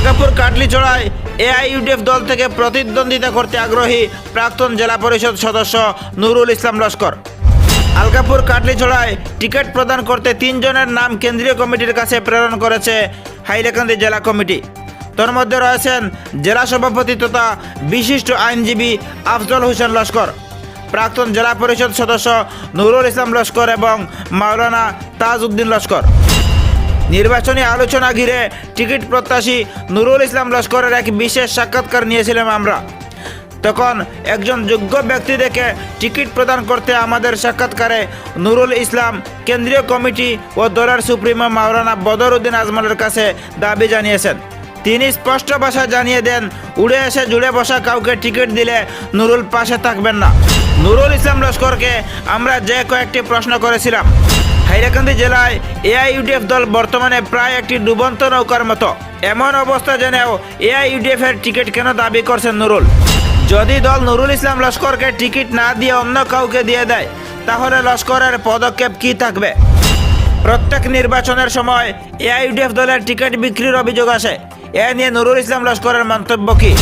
Algapur কাটলিচড়ায় AIUDF দল থেকে প্রতিদ্বন্দ্বিতা করতে আগ্রহী প্রাক্তন জেলা পরিষদ সদস্য নুরুল ইসলাম লস্কর। আলগাপুর কাটলিছড়ায় টিকিট প্রদান করতে তিনজনের নাম কেন্দ্রীয় কমিটির কাছে প্রেরণ করেছে হাইলাকান্দি জেলা কমিটি। তোর মধ্যে রয়েছেন জেলা সভাপতি তথা বিশিষ্ট আইনজীবী আফজল হোসেন লস্কর। প্রাক্তন জেলা পরিষদ সদস্য নুরুল ইসলাম লস্কর এবং মাওলানা তাজ উদ্দিন লস্কর। নির্বাচনী আলোচনা ঘিরে টিকিট প্রত্যাশী নুরুল ইসলাম লস্করের এক বিশেষ সাক্ষাৎকার নিয়েছিলাম আমরা। তখন একজন যোগ্য ব্যক্তি দেখে টিকিট প্রদান করতে আমাদের সাক্ষাৎকারে নুরুল ইসলাম, কেন্দ্রীয় কমিটি ও দলের সুপ্রিমো মাওলানা বদর উদ্দিন আজমলের কাছে দাবি জানিয়েছেন। তিনি স্পষ্ট ভাষায় জানিয়ে দেন, উড়ে এসে জুড়ে বসা কাউকে টিকিট দিলে নুরুল পাশে থাকবেন না। নুরুল ইসলাম লস্করকে আমরা যে কয়েকটি প্রশ্ন করেছিলাম হাইলাকান্দি জেলায় এআইইউডিএফ দল বর্তমানে প্রায় একটি ডুবন্ত নৌকার মতো। এমন অবস্থা জেনেও এআইইউডিএফ এর টিকিট কেন দাবি করছেন নুরুল? যদি দল নুরুল ইসলাম লস্করকে টিকিট না দিয়ে অন্য কাউকে দিয়ে দেয়, তাহলে লস্করের পদক্ষেপ কি থাকবে? প্রত্যেক নির্বাচনের সময় এআইইউডিএফ দলের টিকিট বিক্রির অভিযোগ আসে। এ নিয়ে নুরুল ইসলাম লস্করের মন্তব্য কি?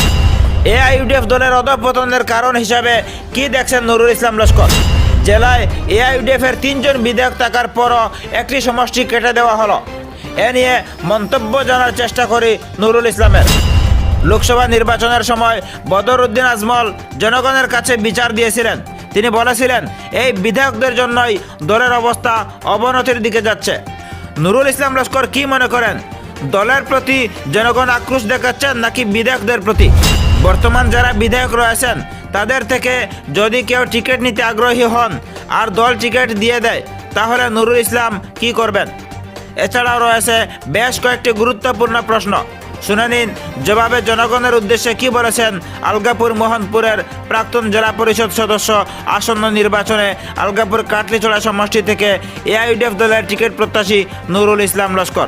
এআইইউডিএফ দলের অধপতনের কারণ হিসাবে কি দেখছেন নুরুল ইসলাম লস্কর? জেলায় এআইইউডিএফ এর তিনজন বিধায়ক থাকার পরও একটি সমষ্টি কেটে দেওয়া হলো। এ নিয়ে মন্তব্য জানার চেষ্টা করি নুরুল ইসলামের। লোকসভা নির্বাচনের সময় বদর উদ্দিন আজমল জনগণের কাছে বিচার দিয়েছিলেন। তিনি বলেছিলেন, এই বিধায়কদের জন্যই দলের অবস্থা অবনতির দিকে যাচ্ছে। নুরুল ইসলাম লস্কর কি মনে করেন? দলের প্রতি জনগণ আক্রোশ দেখাচ্ছেন নাকি বিধায়কদের প্রতি? বর্তমান যারা বিধায়ক রয়েছেন তাদের থেকে যদি কেউ টিকিট নিতে আগ্রহী হন আর দল টিকিট দিয়ে দেয়, তাহলে নুরুল ইসলাম কি করবেন? এছাড়াও রয়েছে বেশ কয়েকটি গুরুত্বপূর্ণ প্রশ্ন। শুনে নিন, জবাবে জনগণের উদ্দেশ্যে কি বলেছেন আলগাপুর মোহনপুরের প্রাক্তন জেলা পরিষদ সদস্য আসন্ন নির্বাচনে আলগাপুর কাটলিচড়া সমষ্টি থেকে এআইডিএফ দলের টিকিট প্রত্যাশী নুরুল ইসলাম লস্কর।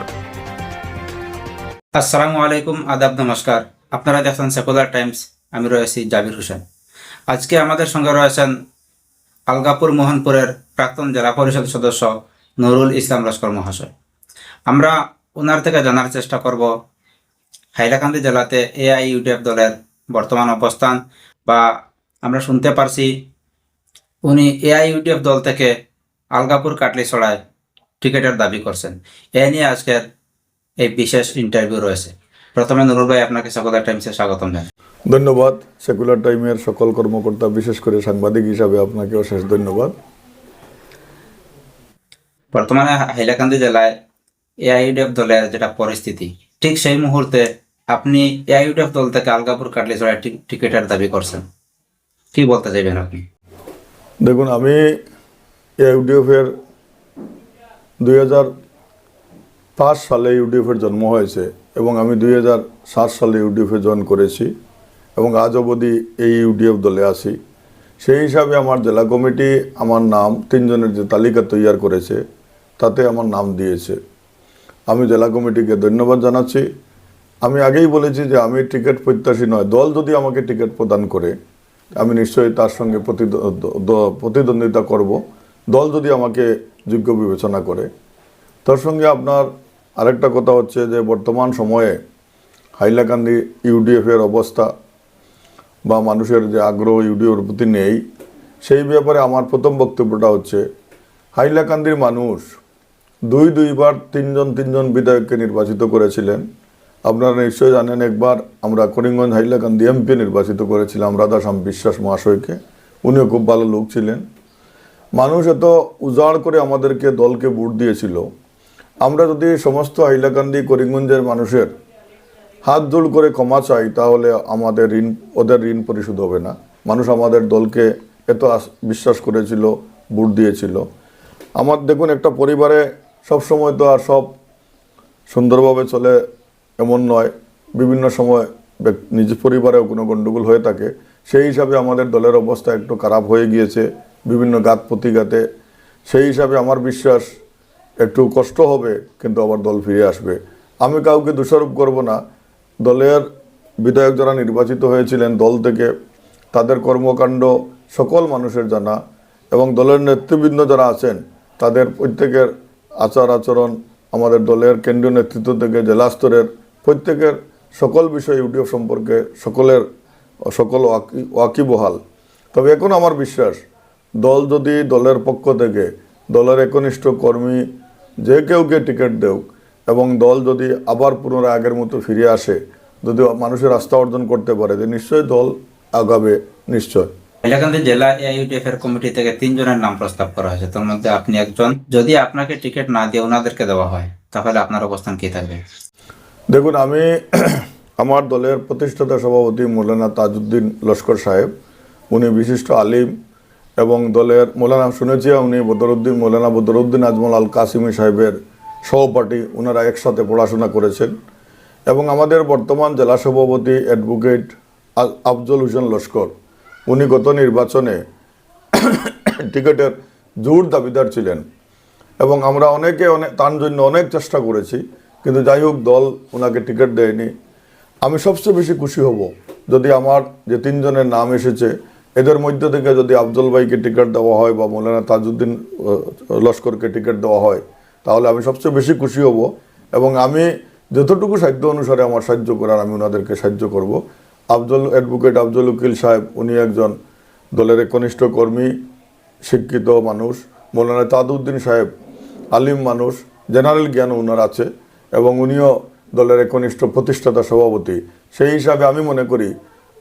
আসসালামু আলাইকুম, আদাব, নমস্কার। আপনারা দেখছেন সেকুলার টাইমস, আমি রয়েছি জাবির হোসেন। আজকে আমাদের সঙ্গে রয়েছেন আলগাপুর মোহনপুরের প্রাক্তন জেলা পরিষদ সদস্য নুরুল ইসলাম লস্কর মহাশয়। আমরা ওনার থেকে জানার চেষ্টা করব, হাইলাকান্দি জেলাতে এআইইউডিএফ দলের বর্তমান অবস্থান বা আমরা শুনতে পারছি উনি এআইইউডিএফ দল থেকে আলগাপুর কাটলি ছড়ায় টিকিটের দাবি করছেন। এ নিয়ে আজকের এই বিশেষ ইন্টারভিউ রয়েছে। প্রথমে নুরুল ভাই, আপনাকে সকলের টাইমসে স্বাগতম জানাই। ধন্যবাদ। সেকুলার টাইমের সকল কর্মকর্তা বিশেষ করে সাংবাদিক হিসাবে আপনাকে অশেষ ধন্যবাদ। বর্তমানে হাইলাকান্দি জেলায় এআইউডিএফ দলের যেটা পরিস্থিতি ঠিক সেই মুহূর্তে আপনি এআইউডিএফ দল থেকে আলগাপুর কাটলি ছড়ায় টিকিটের দাবি করছেন। কি বলতে চাইবেন আপনি? দেখুন আমি ইউডিএফের দুই হাজার পাঁচ সালে ইউডিএফের জন্ম হয়েছে এবং আমি দুই হাজার সাত সালে ইউডিএফে জয়েন করেছি। এবং আজ অবধি এই ইউডিএফ দলে আছি। সেই হিসাবে আমার জেলা কমিটি আমার নাম, তিনজনের যে তালিকা তৈরি করেছে, তাতে আমার নাম দিয়েছে। আমি জেলা কমিটিকে ধন্যবাদ জানাচ্ছি। আমি আগেই বলেছি যে আমি টিকিট প্রত্যাশী নয়। দল যদি আমাকে টিকিট প্রদান করে, আমি নিশ্চয়ই তার সঙ্গে প্রতিদ্বন্দ্বিতা করব। দল যদি আমাকে যোগ্য বিবেচনা করে। তার সঙ্গে আপনার আরেকটা কথা হচ্ছে যে বর্তমান সময়ে হাইলাকান্দি ইউডিএফের অবস্থা বা মানুষের যে আগ্রহ ইউডিওর প্রতি নেই, সেই ব্যাপারে আমার প্রথম বক্তব্যটা হচ্ছে, হাইলাকান্দির মানুষ দুই দুইবার তিনজন তিনজন বিধায়ককে নির্বাচিত করেছিলেন। আপনারা নিশ্চয়ই জানেন একবার, আমরা করিমগঞ্জ হাইলাকান্দি এমপি নির্বাচিত করেছিলাম, রাধাশ্যাম বিশ্বাস মহাশয়কে। উনিও খুব ভালো লোক ছিলেন। মানুষ এত উজাড় করে আমাদেরকে দলকে ভোট দিয়েছিল। আমরা যদি সমস্ত হাইলাকান্দি, করিমগঞ্জের মানুষের হাত জোড় করে ক্ষমা চাই, তাহলে আমাদের ঋণ, ওদের ঋণ পরিশোধ হবে না। মানুষ আমাদের দলকে এত বিশ্বাস করেছিল ভোট দিয়েছিল। আমার দেখুন, একটা পরিবারে সব সময় তো আর সব সুন্দরভাবে চলে এমন নয়। বিভিন্ন সময় নিজ পরিবারেও কোনো গণ্ডগোল হয়ে থাকে। সেই হিসাবে আমাদের দলের অবস্থা একটু খারাপ হয়ে গিয়েছে, বিভিন্ন গাত প্রতিঘাতে। সেই হিসাবে আমার বিশ্বাস একটু কষ্ট হবে, কিন্তু আবার দল ফিরে আসবে। আমি কাউকে দোষারোপ করব না। দলের বিধায়ক যারা নির্বাচিত হয়েছিলেন দল থেকে, তাদের কর্মকাণ্ড সকল মানুষের জানা এবং দলের নেতৃবৃন্দ যারা আছেন, তাদের প্রত্যেকের আচার আচরণ আমাদের দলের কেন্দ্রীয় নেতৃত্ব থেকে জেলা স্তরের প্রত্যেকের সকল বিষয় ইউটিউব সম্পর্কে সকলের, সকল ওয়াকি- ওয়াকিবহাল। তবে এখন আমার বিশ্বাস, দল যদি দলের পক্ষ থেকে দলের একনিষ্ঠ কর্মী যে কেউকে টিকিট দেওক এবং দল যদি আবার পুনরায় আগের মতো ফিরে আসে যদি মানুষের আস্থা অর্জন করতে পারে যে নিশ্চয়ই দল আগাবে নিশ্চয়। হাইলাকান্দি জেলা এআইউডিএফ এর কমিটি থেকে তিনজনের নাম প্রস্তাব করা হয়েছে। তার মধ্যে আপনি একজন। যদি আপনাকে টিকিট না দিয়ে ওনাদেরকে দেওয়া হয় তাহলে আপনার অবস্থান কি থাকবে? দেখুন আমি আমার দলের প্রতিষ্ঠাতা সভাপতি মৌলানা তাজউদ্দিন লস্কর সাহেব উনি বিশিষ্ট আলিম এবং দলের মৌলানা শুনেছি উনি বদরুদ্দিন মৌলানা বদরুদ্দিন আজমল আল কাসিমি সাহেবের সহপাঠী ওনারা একসাথে পড়াশোনা করেছেন এবং আমাদের বর্তমান জেলা সভাপতি অ্যাডভোকেট আফজল হোসেন লস্কর, উনি গত নির্বাচনে টিকিটের জোর দাবিদার ছিলেন এবং আমরা অনেকে অনেক তার জন্য অনেক চেষ্টা করেছি, কিন্তু যাই হোক দল ওনাকে টিকিট দেয়নি। আমি সবচেয়ে বেশি খুশি হব যদি আমার যে তিনজনের নাম এসেছে, এদের মধ্যে থেকে যদি আফজল ভাইকে টিকিট দেওয়া হয় বা মৌলানা তাজউদ্দিন লস্করকে টিকিট দেওয়া হয় তাহলে আমি সবচেয়ে বেশি খুশি হব এবং আমি যতটুকু সাধ্য অনুসারে আমার সাহায্য করার আমি ওনাদেরকে সাহায্য করব। আফজল অ্যাডভোকেট আফজল উকিল সাহেব, উনি একজন দলের একনিষ্ঠ কর্মী, শিক্ষিত মানুষ, মৌলানা তাদউদ্দিন সাহেব আলিম মানুষ, জেনারেল জ্ঞান ওনার আছে এবং উনিও দলের একনিষ্ঠ প্রতিষ্ঠাতা সভাপতি। সেই হিসাবে আমি মনে করি,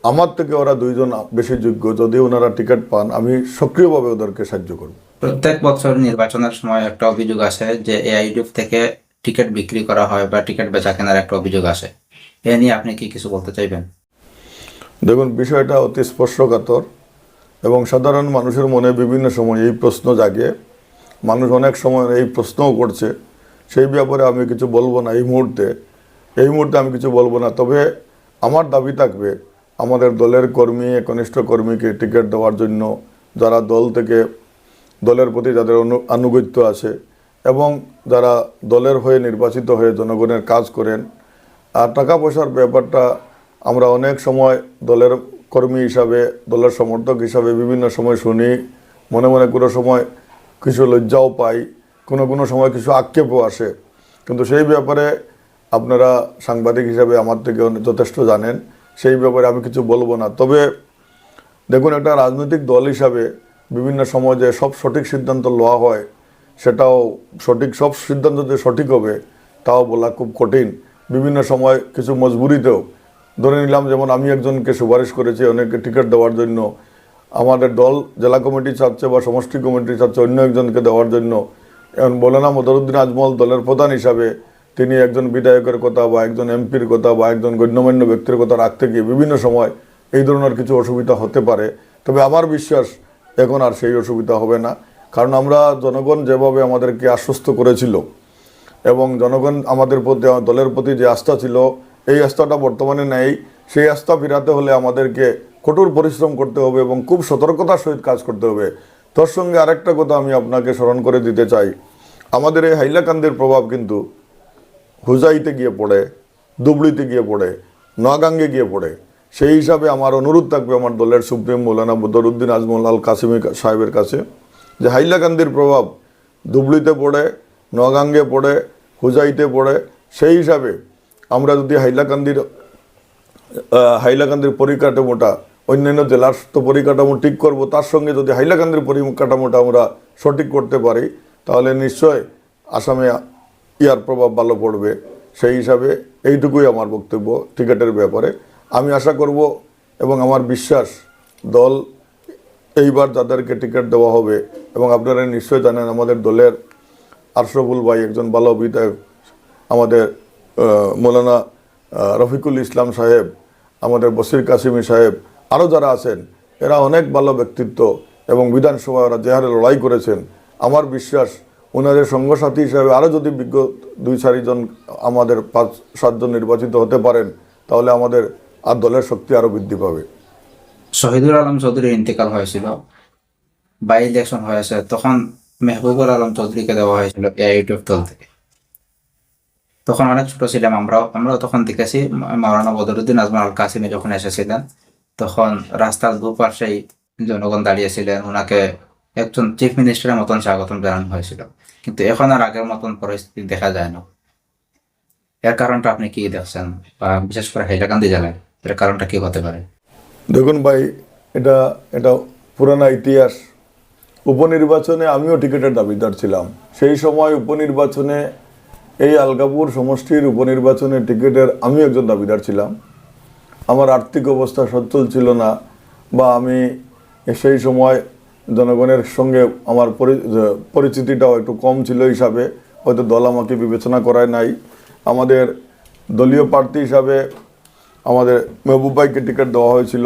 আমার থেকে ওরা দুইজন বেশি যোগ্য, যদি ওনারা টিকিট পান, আমি সক্রিয়ভাবে ওদেরকে সাহায্য করব। প্রত্যেক বছর নির্বাচনের সময় একটা অভিযোগ আসে যে এআইডিএফ থেকে টিকিট বিক্রি করা হয় বা টিকিট বেচা কেনার একটা অভিযোগ আসে। এ নিয়ে আপনি কি কিছু বলতে চাইবেন? দেখুন, বিষয়টা অতি স্পর্শকাতর এবং সাধারণ মানুষের মনে বিভিন্ন সময় এই প্রশ্ন জাগে। মানুষ অনেক সময় এই প্রশ্নও করছে। সেই ব্যাপারে আমি কিছু বলব না এই মুহূর্তে। এই মুহূর্তে আমি কিছু বলব না। তবে আমার দাবি থাকবে, আমাদের দলের কর্মী, একনিষ্ঠ কর্মীকে টিকিট দেওয়ার জন্য যারা দল থেকে দলের প্রতি যাদের আনুগত্য আছে এবং যারা দলের হয়ে নির্বাচিত হয়ে জনগণের কাজ করেন, আর টাকা পয়সার ব্যাপারটা আমরা অনেক সময় দলের কর্মী হিসাবে, দলের সমর্থক হিসাবে বিভিন্ন সময় শুনি। মনে মনে কোনো সময় কিছু লজ্জাও পাই, কোনো কোনো সময় কিছু আক্ষেপও আসে। কিন্তু সেই ব্যাপারে আপনারা সাংবাদিক হিসাবে আমার থেকে যথেষ্ট জানেন। সেই ব্যাপারে আমি কিছু বলব না। তবে দেখুন, একটা রাজনৈতিক দল হিসাবে বিভিন্ন সময় যে সব সঠিক সিদ্ধান্ত লওয়া হয়, সেটাও সঠিক, সব সিদ্ধান্ত যে সঠিক হবে, তাও বলা খুব কঠিন। বিভিন্ন সময় কিছু মজবুরিতেও, ধরে নিলাম যেমন আমি একজনকে সুপারিশ করেছি অনেকে টিকিট দেওয়ার জন্য, আমাদের দল, জেলা কমিটি চাচ্ছে বা সমষ্টি কমিটি চাচ্ছে অন্য একজনকে দেওয়ার জন্য। এখন বলে না, মদরুদ্দিন আজমল দলের প্রধান হিসাবে তিনি একজন বিধায়কের কথা বা একজন এমপির কথা বা একজন গণ্যমান্য ব্যক্তির কথা রাখতে গিয়ে বিভিন্ন সময় এই ধরনের কিছু অসুবিধা হতে পারে। তবে আমার বিশ্বাস এখন আর সেই অসুবিধা হবে না। কারণ আমরা জনগণ যেভাবে আমাদেরকে আশ্বস্ত করেছিল এবং জনগণ আমাদের প্রতি দলের প্রতি যে আস্থা ছিল, এই আস্থাটা বর্তমানে নেই। সেই আস্থা ফিরাতে হলে আমাদেরকে কঠোর পরিশ্রম করতে হবে এবং খুব সতর্কতার সহিত কাজ করতে হবে। তোর সঙ্গে আরেকটা কথা আমি আপনাকে স্মরণ করে দিতে চাই। আমাদের এই হাইলাকান্দির প্রভাব কিন্তু হুজাইতে গিয়ে পড়ে দুবড়িতে গিয়ে পড়ে নোয়াগাঙ্গে গিয়ে পড়ে। সেই হিসাবে আমার অনুরোধ থাকবে আমার দলের সুপ্রিম মৌলানা বদরুদ্দিন আজমল আল কাসিমি সাহেবের কাছে, যে হাইলাকান্দির প্রভাব দুবড়িতে পড়ে, নগাঙ্গে পড়ে, হুজাইতে পড়ে, সেই হিসাবে আমরা যদি হাইলাকান্দির হাইলাকান্দির পরিকাঠামোটা, অন্যান্য জেলার তো পরিকাঠামো ঠিক করব, তার সঙ্গে যদি হাইলাকান্দির পরিকাঠামোটা আমরা সঠিক করতে পারি, তাহলে নিশ্চয় আসামে ইয়ার প্রভাব ভালো পড়বে। সেই হিসাবে এইটুকুই আমার বক্তব্য টিকিটের ব্যাপারে। আমি আশা করব এবং আমার বিশ্বাস দল এইবার যাদেরকে টিকিট দেওয়া হবে এবং আপনারা নিশ্চয় জানেন আমাদের দলের আশরফুল ভাই একজন ভালো বিধায়ক আমাদের মৌলানা রফিকুল ইসলাম সাহেব, আমাদের বসির কাসিমি সাহেব আরও যারা আছেন, এরা অনেক ভালো ব্যক্তিত্ব এবং বিধানসভা ওরা যে হারে লড়াই করেছেন। আমার বিশ্বাস ওনাদের সঙ্গসাথী হিসাবে আরও যদি বিজ্ঞ দুই চারিজন আমাদের পাঁচ, সাতজন নির্বাচিত হতে পারেন, তাহলে আমাদের আর দলের শক্তি আরও বৃদ্ধি পাবে। শহীদুল আলম চৌধুরীর ইন্তেকাল হয়েছিল। বাই ইলেকশন হয়েছে, তখন মেহবুবুল আলম চৌধুরীকে দেওয়া হয়েছিল এআইডিএফ দল থেকে। তখন অনেক ছোট ছিলাম আমরাও আমরাও তখন দেখেছি মাওলানা বদরুদ্দিন আজমান আল কাসিমে যখন এসেছিলেন, তখন রাস্তার দুপাশেই জনগণ দাঁড়িয়েছিলেন ওনাকে একজন চিফ মিনিস্টারের মতন স্বাগতম জানানো হয়েছিল। কিন্তু এখন আর আগের মতন পরিস্থিতি দেখা যায় না। এর কারণটা আপনি কি দেখছেন? বিশেষ করে হাইলাকান্দি জেলায়? এর কারণটা কি হতে পারে? দেখুন ভাই, এটা এটা পুরানা ইতিহাস। উপনির্বাচনে আমিও টিকিটের দাবিদার ছিলাম। সেই সময় উপনির্বাচনে এই আলগাপুর সমষ্টির উপনির্বাচনে টিকিটের আমি একজন দাবিদার ছিলাম। আমার আর্থিক অবস্থা সচ্ছল ছিল না বা আমি সেই সময় জনগণের সঙ্গে আমার পরিচিতিটাও একটু কম ছিল হিসাবে, হয়তো দল আমাকে বিবেচনা করায় নাই। আমাদের দলীয় প্রার্থী হিসাবে আমাদের মেহবুব ভাইকে টিকিট দেওয়া হয়েছিল।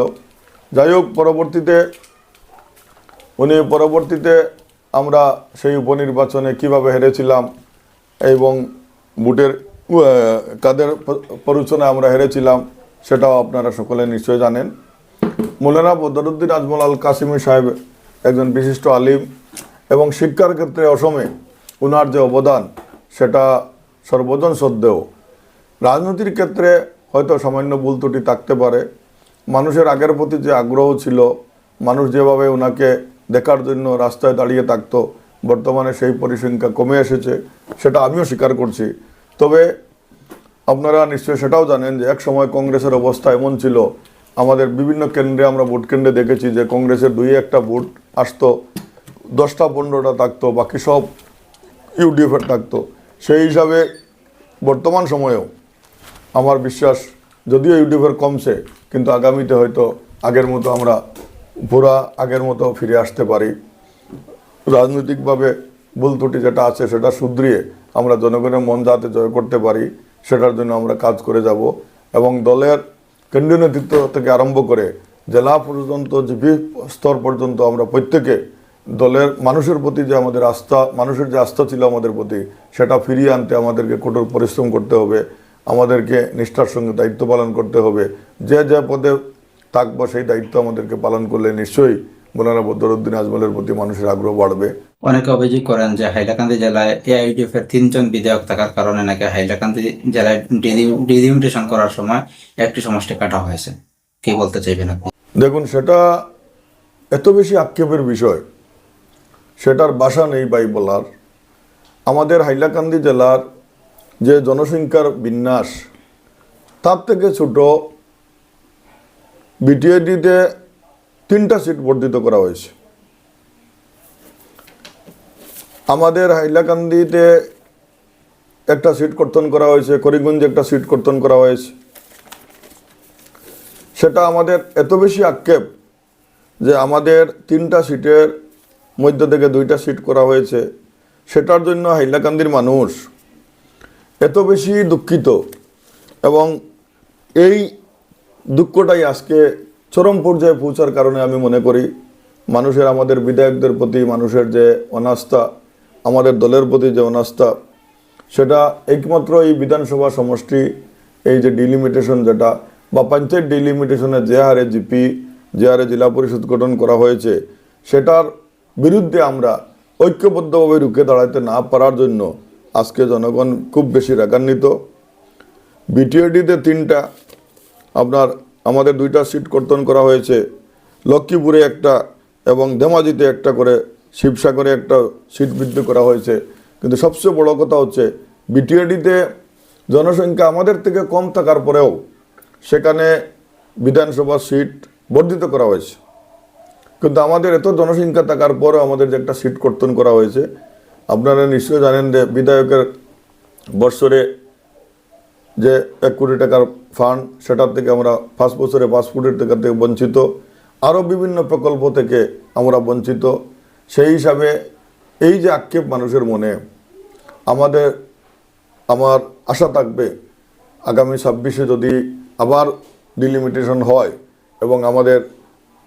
যাই হোক, পরবর্তীতে, উনি পরবর্তীতে আমরা সেই উপনির্বাচনে কীভাবে হেরেছিলাম এবং বুটের কাদের প্ররোচনায় আমরা হেরেছিলাম সেটাও আপনারা সকলে নিশ্চয় জানেন। মৌলানা বদরুদ্দিন আজমল আল কাসিমি সাহেব একজন বিশিষ্ট আলিম এবং শিক্ষার ক্ষেত্রে অসমে উনার যে অবদান সেটা সর্বজন শ্রদ্ধেয়। রাজনীতির ক্ষেত্রে হয়তো সামান্য ভুল ত্রুটি থাকতে পারে। মানুষের আগের প্রতি যে আগ্রহ ছিল, মানুষ যেভাবে ওনাকে দেখার জন্য রাস্তায় দাঁড়িয়ে থাকতো, বর্তমানে সেই পরিসংখ্যা কমে এসেছে, সেটা আমিও স্বীকার করছি। তবে আপনারা নিশ্চয়ই সেটাও জানেন যে এক সময় কংগ্রেসের অবস্থা এমন ছিল, আমাদের বিভিন্ন কেন্দ্রে আমরা ভোট কেন্দ্রে দেখেছি যে কংগ্রেসের দুই একটা ভোট আসতো, দশটা পনেরোটা থাকতো, বাকি সব ইউডিএফের থাকতো। সেই হিসাবে বর্তমান সময়েও আমার বিশ্বাস, যদিও ইউটিউবের কমছে, কিন্তু আগামীতে হয়তো আগের মতো আমরা পুরা আগের মতো ফিরে আসতে পারি। রাজনৈতিকভাবে ভুল ত্রুটি যেটা আছে সেটা শুধরিয়ে আমরা জনগণের মন যাতে জয় করতে পারি, সেটার জন্য আমরা কাজ করে যাব এবং দলের কেন্দ্রীয় নেতৃত্ব থেকে আরম্ভ করে জেলা পর্যন্ত, জিপি স্তর পর্যন্ত আমরা প্রত্যেকে দলের মানুষের প্রতি যে আমাদের আস্থা, মানুষের যে আস্থা ছিল আমাদের প্রতি, সেটা ফিরিয়ে আনতে আমাদেরকে কঠোর পরিশ্রম করতে হবে। আমাদেরকে নিষ্ঠার সঙ্গে দায়িত্ব পালন করতে হবে। যে যে পদে থাকব সেই দায়িত্ব আমাদেরকে পালন করলে নিশ্চয়ই মোলানা বদরুদ্দিন আজমলের প্রতি মানুষের আগ্রহ বাড়বে। অনেকে অভিযোগ করেন যে হাইলাকান্দি জেলায় এআইডিএফ এর তিনজন বিধায়ক থাকার কারণে নাকি হাইলাকান্দি জেলায় ডিলিমিটেশন করার সময় একটি সমষ্টি কাটা হয়েছে। কি বলতে চাইবেন আপনি? দেখুন সেটা এত বেশি আক্ষেপের বিষয়। সেটার বাসা নেই বাই বলার আমাদের হাইলাকান্দি জেলার যে জনসংখ্যার বিন্যাস, তার থেকে ছোট বিটিএডিতে তিনটা সিট বর্ধিত করা হয়েছে। আমাদের হাইলাকান্দিতে একটা সিট কর্তন করা হয়েছে, করিমগঞ্জে একটা সিট কর্তন করা হয়েছে। সেটা আমাদের এত বেশি আক্ষেপ যে আমাদের তিনটা সিটের মধ্য থেকে দুইটা সিট করা হয়েছে। সেটার জন্য হাইলাকান্দির মানুষ এত বেশি দুঃখিত এবং এই দুঃখটাই আজকে চরম পর্যায়ে পৌঁছার কারণে আমি মনে করি মানুষের আমাদের বিধায়কদের প্রতি, মানুষের যে অনাস্থা, আমাদের দলের প্রতি যে অনাস্থা, সেটা একমাত্র এই বিধানসভা সমষ্টি, এই যে ডিলিমিটেশন যেটা বা পঞ্চায়েত ডিলিমিটেশনে যে হারে জিপি যে হারে জেলা পরিষদ গঠন করা হয়েছে, সেটার বিরুদ্ধে আমরা ঐক্যবদ্ধভাবে রুখে দাঁড়াতে না পারার জন্য আজকে জনগণ খুব বেশি রাগান্বিত। বিটিওডিতে তিনটা, আপনার আমাদের দুইটা সিট কর্তন করা হয়েছে। লক্ষ্মীপুরে একটা এবং ধেমাজিতে একটা করে, শিবসাগরে একটা সিট বৃদ্ধি করা হয়েছে। কিন্তু সবচেয়ে বড় কথা হচ্ছে বিটিএডিতে জনসংখ্যা আমাদের থেকে কম থাকার পরেও সেখানে বিধানসভা সিট বর্ধিত করা হয়েছে। কিন্তু আমাদের এত জনসংখ্যা থাকার পরেও আমাদের যে একটা সিট কর্তন করা হয়েছে আপনারা নিশ্চয়ই জানেন যে বিধায়কের বৎসরে যে এক কোটি টাকার ফান্ড, সেটার থেকে আমরা পাঁচ বছরে পাঁচ কোটির টাকা থেকে বঞ্চিত। আরও বিভিন্ন প্রকল্প থেকে আমরা বঞ্চিত। সেই হিসাবে এই যে আক্ষেপ মানুষের মনে, আমাদের, আমার আশা থাকবে আগামী ছাব্বিশে যদি আবার ডিলিমিটেশন হয় এবং আমাদের,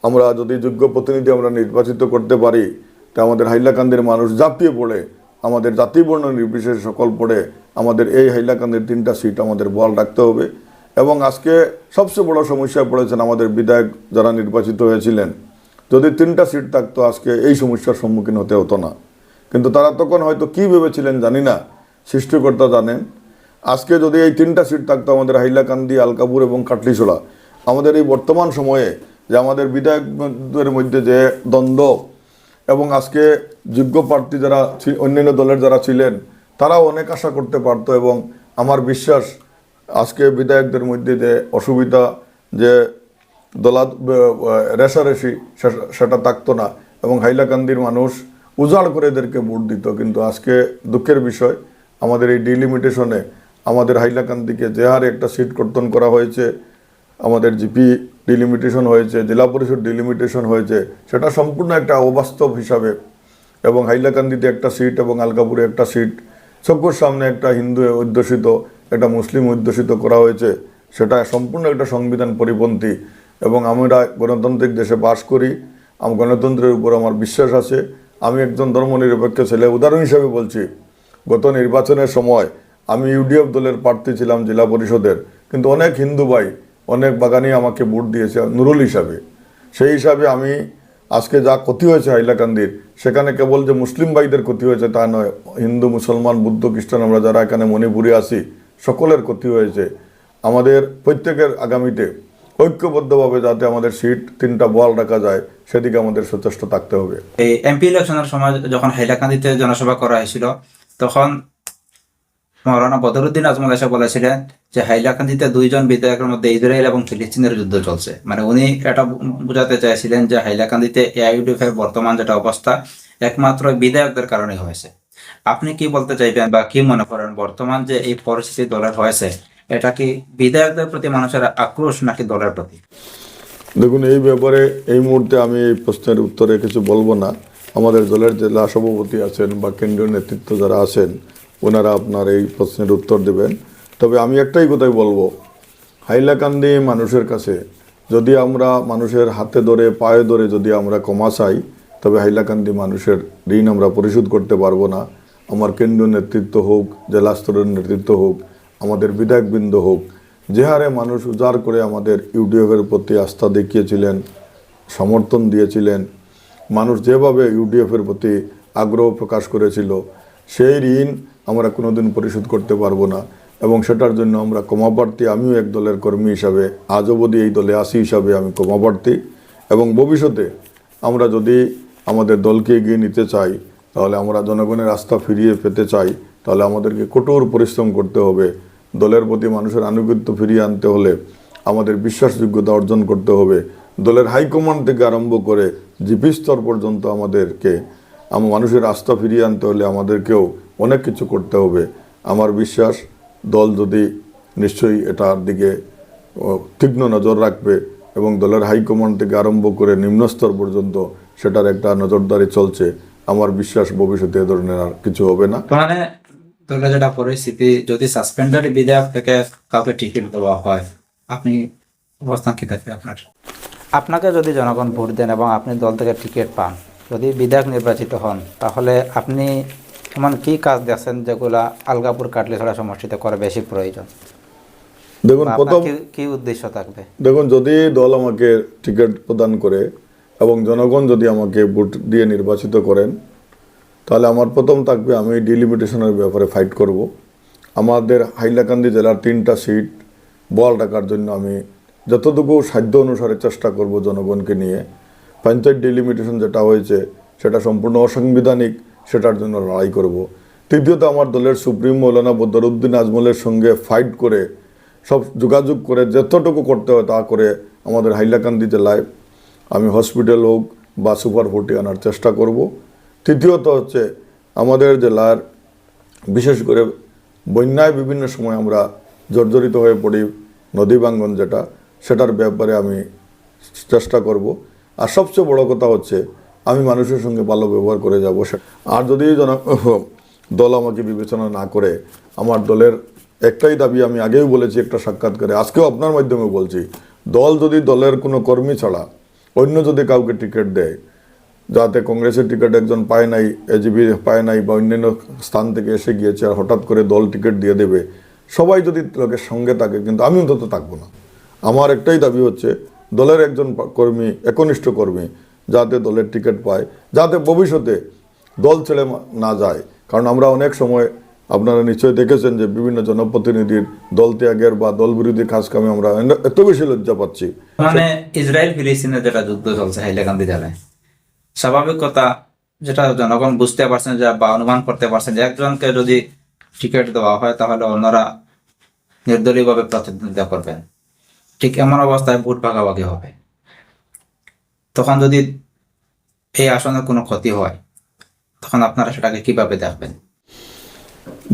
আমরা যদি যোগ্য প্রতিনিধি আমরা নির্বাচিত করতে পারি তা আমাদের হাইলাকান্দির মানুষ ঝাঁপিয়ে পড়ে আমাদের জাতিবর্ণ নির্বিশেষে সকল পড়ে আমাদের এই হাইলাকান্দির তিনটা সিট আমাদের বল রাখতে হবে। এবং আজকে সবচেয়ে বড় সমস্যায় পড়েছেন আমাদের বিধায়ক যারা নির্বাচিত হয়েছিলেন। যদি তিনটা সিট থাকতো, আজকে এই সমস্যার সম্মুখীন হতে হতো না। কিন্তু তারা তখন হয়তো কী ভেবেছিলেন জানি না, সৃষ্টিকর্তা জানেন। আজকে যদি এই তিনটা সিট থাকতো আমাদের হাইলাকান্দি, আলকাপুর এবং কাটলিছড়া আমাদের এই বর্তমান সময়ে যে আমাদের বিধায়কদের মধ্যে যে দ্বন্দ্ব এবং আজকে যোগ্য প্রার্থী যারা অন্যান্য দলের যারা ছিলেন, তারাও অনেক আশা করতে পারতো এবং আমার বিশ্বাস আজকে বিধায়কদের মধ্যে যে অসুবিধা যে দলা রেশারেশি সেটা থাকতো না এবং হাইলাকান্দির মানুষ উজাড় করে এদেরকে ভোট দিত। কিন্তু আজকে দুঃখের বিষয়, আমাদের এই ডিলিমিটেশনে আমাদের হাইলাকান্দিকে যে হারে একটা সিট কর্তন করা হয়েছে, আমাদের জিপি ডিলিমিটেশন হয়েছে, জেলা পরিষদ ডিলিমিটেশন হয়েছে, সেটা সম্পূর্ণ একটা অবাস্তব হিসাবে। এবং হাইলাকান্দিতে একটা সিট এবং আলকাপুরে একটা সিট চক্ষুর সামনে একটা হিন্দু অধ্যুষিত, একটা মুসলিম অধ্যুষিত করা হয়েছে, সেটা সম্পূর্ণ একটা সংবিধান পরিপন্থী। এবং আমরা গণতান্ত্রিক দেশে বাস করি, আম, গণতন্ত্রের উপর আমার বিশ্বাস আছে। আমি একজন ধর্মনিরপেক্ষ ছেলে, উদাহরণ হিসাবে বলছি, গত নির্বাচনের সময় আমি ইউডিএফ দলের প্রার্থী ছিলাম জেলা পরিষদের, কিন্তু অনেক হিন্দু ভাই অনেক বাগানি আমাকে ভোট দিয়েছে, নুরুল হিসাবে। সেই হিসাবে আমি আজকে যা ক্ষতি হয়েছে হাইলাকান্দির, সেখানে কেবল যে মুসলিম ভাইদের ক্ষতি হয়েছে তা নয়, হিন্দু, মুসলমান, বুদ্ধ, খ্রিস্টান আমরা যারা এখানে মণিপুরে আছি, সকলের ক্ষতি হয়েছে। আমাদের প্রত্যেকের আগামীতে ঐক্যবদ্ধভাবে যাতে আমাদের সিট তিনটা বল রাখা যায়, সেদিকে আমাদের সচেষ্ট থাকতে হবে। এই এমপি ইলেকশনের সময় যখন হাইলাকান্দিতে জনসভা করা হয়েছিল, তখন মৌলানা বদরুদ্দিন আজমল এসে বলেছিলেন যে হাইলাকান্দিতে দুইজন বিধায়কের মধ্যে ইসরায়েল এবং ফিলিস্তিনের যুদ্ধ চলছে। মানে উনি এটা বোঝাতে চাইছিলেন যে হাইলাকান্দিতে এআইডিএফ এর বর্তমান যেটা অবস্থা, একমাত্র বিধায়কদের কারণে হয়েছে। আপনি কি বলতে চাইবেন বা কি মনে করেন বর্তমান যে এই পরিস্থিতি দলের হয়েছে, এটা কি বিধায়কদের প্রতি মানুষের আক্রোশ নাকি দলের প্রতি? দেখুন, এই ব্যাপারে এই মুহূর্তে আমি এই প্রশ্নের উত্তরে কিছু বলব না। আমাদের দলের জেলা সভাপতি আছেন বা কেন্দ্রীয় নেতৃত্ব যারা আছেন ওনারা আপনার এই প্রশ্নের উত্তর দেবেন। তবে আমি একটাই কথাই বলব, হাইলাকান্দি মানুষের কাছে যদি আমরা মানুষের হাতে ধরে, পায়ে ধরে যদি আমরা ক্ষমা চাই, তবে হাইলাকান্দি মানুষের ঋণ আমরা পরিশোধ করতে পারব না। আমার কেন্দ্রীয় নেতৃত্ব হোক জেলা স্তরের নেতৃত্ব হোক, আমাদের বিধায়কবৃন্দ হোক, যে হারে মানুষ উজাড় করে আমাদের ইউডিএফের প্রতি আস্থা দেখিয়েছিলেন, সমর্থন দিয়েছিলেন, মানুষ যেভাবে ইউডিএফের প্রতি আগ্রহ প্রকাশ করেছিল, সেই ঋণ আমরা কোনোদিন পরিশোধ করতে পারব না। এবং সেটার জন্য আমরা কমাপ্রার্থী আমিও এক দলের কর্মী হিসাবে আজ অবধি এই দলে আসি হিসাবে আমি কমাপ্রার্থী এবং ভবিষ্যতে আমরা যদি আমাদের দলকে এগিয়ে নিতে চাই, তাহলে আমরা জনগণের আস্থা ফিরিয়ে পেতে চাই, তাহলে আমাদেরকে কঠোর পরিশ্রম করতে হবে। দলের প্রতি মানুষের আনুগত্য ফিরিয়ে আনতে হলে আমাদের বিশ্বাসযোগ্যতা অর্জন করতে হবে। দলের হাইকমান্ড থেকে আরম্ভ করে জিপি স্তর পর্যন্ত আমাদেরকে মানুষের আস্থা ফিরিয়ে আনতে হলে আমাদেরকেও অনেক কিছু করতে হবে। আমার বিশ্বাস দল যদি নিশ্চয়ই এটার দিকে তীক্ষ্ণ নজর রাখবে এবং দলের হাইকমান্ড থেকে আরম্ভ করে নিম্নস্তর পর্যন্ত সেটার একটা নজরদারি চলছে আমার বিশ্বাস ভবিষ্যতে এ ধরনের আর কিছু হবে না। মানে দলের যেটা পরিস্থিতি যদি সাসপেন্ডেড বিধায়ক থেকে কাউকে টিকিট দেওয়া হয় আপনি অবস্থান কি থাকবে আপনার? আপনাকে যদি জনগণ ভোট দেন এবং আপনি দল থেকে টিকিট পান যদি বিধায়ক নির্বাচিত হন তাহলে আপনি এমন কি কাজ দেখছেন যেগুলা আলগাপুর কাটলিছড়া সমষ্টিতে করা বেশি প্রয়োজন? দেখুন প্রথম কি- কি উদ্দেশ্য থাকবে? দেখুন যদি দল আমাকে টিকিট প্রদান করে এবং জনগণ যদি আমাকে ভোট দিয়ে নির্বাচিত করেন তাহলে আমার প্রথম থাকবে আমি ডিলিমিটেশনের ব্যাপারে ফাইট করব। আমাদের হাইলাকান্দি জেলার তিনটা সিট বল রাখার জন্য আমি যতটুকু সাধ্য অনুসারে চেষ্টা করব জনগণকে নিয়ে। পঞ্চায়েত ডিলিমিটেশন যেটা হয়েছে সেটা সম্পূর্ণ অসাংবিধানিক। সেটার জন্য লড়াই করব। তৃতীয়ত আমার দলের সুপ্রিম মৌলানা বদরুদ্দিন আজমলের সঙ্গে ফাইট করে, সব যোগাযোগ করে, যতটুকু করতে হয় তা করে আমাদের হাইলাকান্দি জেলায় আমি হসপিটাল হোক বা সুপার ফোর্টি আনার চেষ্টা করব। তৃতীয়ত হচ্ছে আমাদের জেলার বিশেষ করে বন্যায় বিভিন্ন সময় আমরা জর্জরিত হয়ে পড়ি, নদী বাঙ্গন যেটা, সেটার ব্যাপারে আমি চেষ্টা করব। আর সবচেয়ে বড় কথা হচ্ছে আমি মানুষের সঙ্গে ভালো ব্যবহার করে যাব আর যদি দল আমাকে বিবেচনা না করে, আমার দলের একটাই দাবি আমি আগেও বলেছি, একটা সাক্ষাৎকারে, আজকেও আপনার মাধ্যমে বলছি, দল যদি দলের কোনো কর্মী ছাড়া অন্য যদি কাউকে টিকিট দেয়, যাতে কংগ্রেসের টিকিট একজন পায় নাই এজিবি পায় নাই বা অন্যান্য স্থান থেকে এসে গিয়েছে আর হঠাৎ করে দল টিকিট দিয়ে দেবে, সবাই যদি লোকের সঙ্গে থাকে, কিন্তু আমি অন্তত থাকব না। আমার একটাই দাবি হচ্ছে, দলের একজন কর্মী, একনিষ্ঠ কর্মী যাতে দলের টিকিট পায়, যাতে ভবিষ্যতে দল ছেড়ে না যায়। কারণ আমরা অনেক সময় আপনারা নিশ্চয়ই দেখেছেন যে বিভিন্ন জনপ্রতিনিধির দল ত্যাগের বা দল বিরোধী কাজ কামে আমরা এত বেশি লজ্জা পাচ্ছি। মানে ইসরায়েল ফিলিস্তিনের যেটা যুদ্ধ চলছে হাইলাকান্দি জেলায় স্বাভাবিক কথা যেটা জনগণ বুঝতে পারছেন যে বা অনুমান করতে পারছেন যে একজনকে যদি টিকিট দেওয়া হয়, তাহলে অন্যরা নির্দলীয়ভাবে প্রতিদ্বন্দ্বিতা করবেন। ঠিক এমন অবস্থায় ভোট ভাগাভাগি হবে। তখন যদি এই আসনে কোনো ক্ষতি হয়, তখন আপনারা সেটাকে কীভাবে দেখবেন?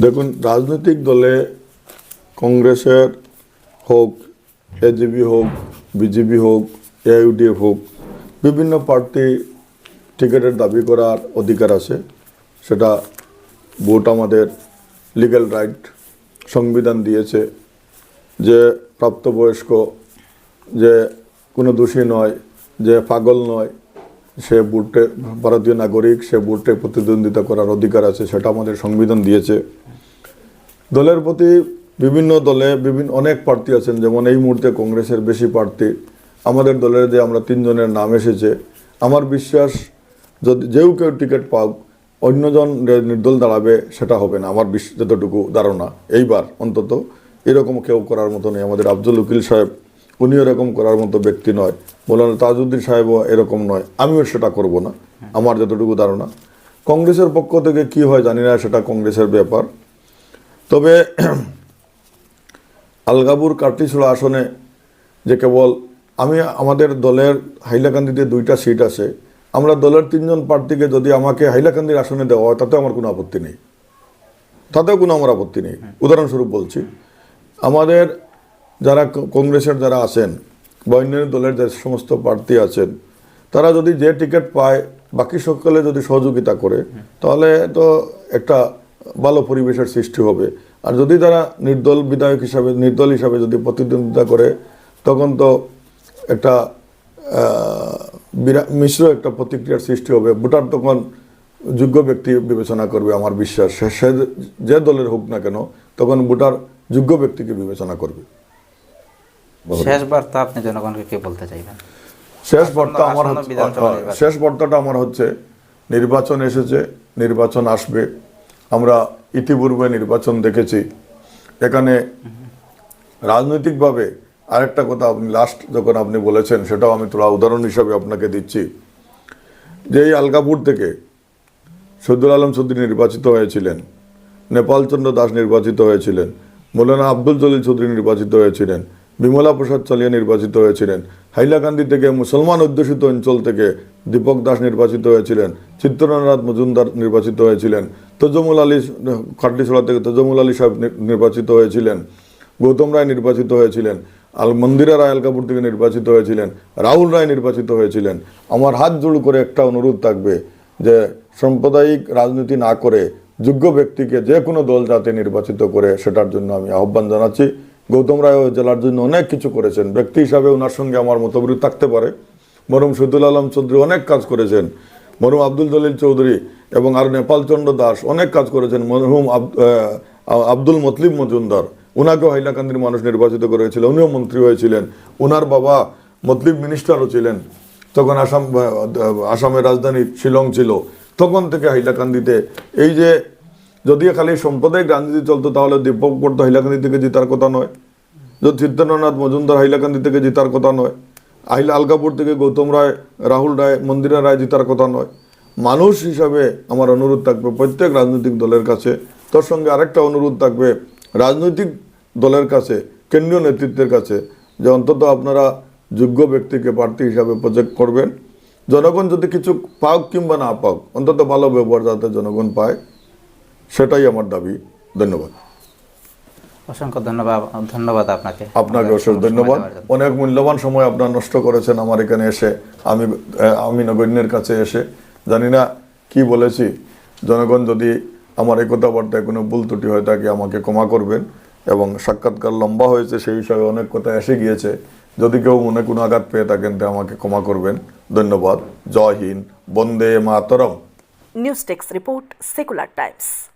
দেখুন, রাজনৈতিক দলে কংগ্রেসের হোক এজিবি হোক বিজেপি হোক এআইউডিএফ হোক, বিভিন্ন পার্টি টিকিটের দাবি করার অধিকার আছে। সেটা ভোট আমাদের লিগ্যাল রাইট সংবিধান দিয়েছে যে প্রাপ্তবয়স্ক যে কোনো দোষী নয় যে পাগল নয়, সে বুটে ভারতীয় নাগরিক, সে বুটে প্রতিদ্বন্দ্বিতা করার অধিকার আছে, সেটা আমাদের সংবিধান দিয়েছে। দলের প্রতি বিভিন্ন দলে বিভিন্ন, অনেক প্রার্থী আছেন, যেমন এই মুহূর্তে কংগ্রেসের বেশি প্রার্থী। আমাদের দলের যে আমরা তিনজনের নাম এসেছে, আমার বিশ্বাস যদি যেও কেউ টিকিট পাক, অন্যজন নির্দল দাঁড়াবে, সেটা হবে না, আমার যতটুকু ধারণা। এইবার অন্তত এরকম কেউ করার মতো নেই। আমাদের আব্দুল উকিল সাহেব উনি এরকম করার মতো ব্যক্তি নয়। মৌলানা তাজউদ্দিন সাহেবও এরকম নয়। আমিও সেটা করব না। আমার যতটুকু ধারণা। কংগ্রেসের পক্ষ থেকে কি হয় জানি না, সেটা কংগ্রেসের ব্যাপার। তবে আলগাবুর কার্টিছড়া আসনে যে কেবল আমি, আমাদের দলের হাইলাকান্দিতে দুইটা সিট আছে। আমরা দলের তিনজন প্রার্থীকে যদি আমাকে হাইলাকান্দির আসনে দেওয়া হয় তাতে আমার কোনো আপত্তি নেই। তাতেও কোনো আমার আপত্তি নেই। উদাহরণস্বরূপ বলছি, আমাদের যারা কংগ্রেসের যারা আছেন বা অন্যান্য দলের যে সমস্ত প্রার্থী আছেন, তারা যদি যে টিকিট পায়, বাকি সকলে যদি সহযোগিতা করে, তাহলে তো একটা ভালো পরিবেশের সৃষ্টি হবে। আর যদি তারা নির্দল বিধায়ক হিসাবে, নির্দল হিসাবে যদি প্রতিদ্বন্দ্বিতা করে, তখন তো একটা মিশ্র একটা প্রতিক্রিয়ার সৃষ্টি হবে। ভোটার তখন যোগ্য ব্যক্তি বিবেচনা করবে আমার বিশ্বাস। সে যে দলের হোক না কেন, তখন ভোটার যোগ্য ব্যক্তিকে বিবেচনা করবে। শেষ বার্তা আপনি জনগণকে কি বলতে চাইবেন? শেষ বার্তা আমার হ্যাঁ। শেষ বার্তাটা আমার হচ্ছে নির্বাচন এসেছে নির্বাচন আসবে। আমরা ইতিপূর্বে নির্বাচন দেখেছি। এখানে রাজনৈতিকভাবে আরেকটা কথা আপনি লাস্ট যখন আপনি বলেছেন সেটাও আমি তোলা উদাহরণ হিসাবে আপনাকে দিচ্ছি। যে এই আলগাপুর থেকে সৈদুল আলম চৌধুরী নির্বাচিত হয়েছিলেন নেপালচন্দ্র দাস নির্বাচিত হয়েছিলেন মৌলানা আব্দুল জলিল চৌধুরী নির্বাচিত হয়েছিলেন বিমলা প্রসাদ চালিয়া নির্বাচিত হয়েছিলেন। হাইলাকান্দি থেকে মুসলমান অধ্যুষিত অঞ্চল থেকে দীপক দাস নির্বাচিত হয়েছিলেন। চিত্তরনাথ মজুমদার নির্বাচিত হয়েছিলেন। তজমুল আলী খাটলিছড়া থেকে তজমুল আলী সাহেব নির্বাচিত হয়েছিলেন। গৌতম রায় নির্বাচিত হয়েছিলেন। আল মন্দিরা রায় আলকাপুর থেকে নির্বাচিত হয়েছিলেন। রাহুল রায় নির্বাচিত হয়েছিলেন। আমার হাত জোড় করে একটা অনুরোধ থাকবে যে সাম্প্রদায়িক রাজনীতি না করে যোগ্য ব্যক্তিকে যে কোনো দল যাতে নির্বাচিত করে সেটার জন্য আমি আহ্বান জানাচ্ছি। গৌতম রায় জেলার জন্য অনেক কিছু করেছেন। ব্যক্তি হিসাবে ওনার সঙ্গে আমার মতবিরোধ থাকতে পারে। মরম শহীদুল আলম চৌধুরী অনেক কাজ করেছেন। মরহুম আব্দুল দলিল চৌধুরী এবং আর নেপালচন্দ্র দাস অনেক কাজ করেছেন। মরহুম আব- আব্দুল মতলিব মজুমদার ওনাকেও হাইলাকান্দির মানুষ নির্বাচিত করেছিল, উনিও মন্ত্রী হয়েছিলেন। ওনার বাবা মতলিব মিনিস্টারও ছিলেন। তখন আসাম আসামের রাজধানী শিলং ছিল। তখন থেকে হাইলাকান্দিতে এই যে যদি খালি সাম্প্রদায়িক রাজনীতি চলতো, তাহলে দীপক পড়তো হাইলাকান্দি থেকে জেতার কথা নয়। যদি চিত্তেন্দ্রনাথ মজুমদার হাইলাকান্দি থেকে জেতার কথা নয়। আহিল আলকাপুর থেকে গৌতম রায়, রাহুল রায়, মন্দিরা রায় জেতার কথা নয়। মানুষ হিসাবে আমার অনুরোধ থাকবে প্রত্যেক রাজনৈতিক দলের কাছে। তার সঙ্গে আরেকটা অনুরোধ থাকবে রাজনৈতিক দলের কাছে, কেন্দ্রীয় নেতৃত্বের কাছে, যে অন্তত আপনারা যোগ্য ব্যক্তিকে প্রার্থী হিসাবে প্রজেক্ট করবেন। জনগণ যদি কিছু পাক কিংবা না পাক, অন্তত ভালো ব্যবহার যাতে জনগণ পায়। সেটাই আমার দাবি। ধন্যবাদ। অসংখ্য ধন্যবাদ ধন্যবাদ আপনাকে। আপনাকে সময় ধন্যবাদ। অনেক মূল্যবান সময় আপনার নষ্ট করেছেন আমার এখানে এসে। আমি আমি নগণ্যের কাছে এসে। জানি না কি বলেছি। জনগণ যদি আমার এই কথাবার্তায় কোনো ভুল ত্রুটি হয়ে থাকে আমাকে ক্ষমা করবেন এবং সাক্ষাৎকার লম্বা হয়েছে সেই হিসাবে অনেক কথা এসে গিয়েছে। যদি কেউ মনে কোনো আঘাত পেয়ে থাকেন তো আমাকে ক্ষমা করবেন। ধন্যবাদ। Jai Hind. Vande Mataram. News Text Report, Secular Times.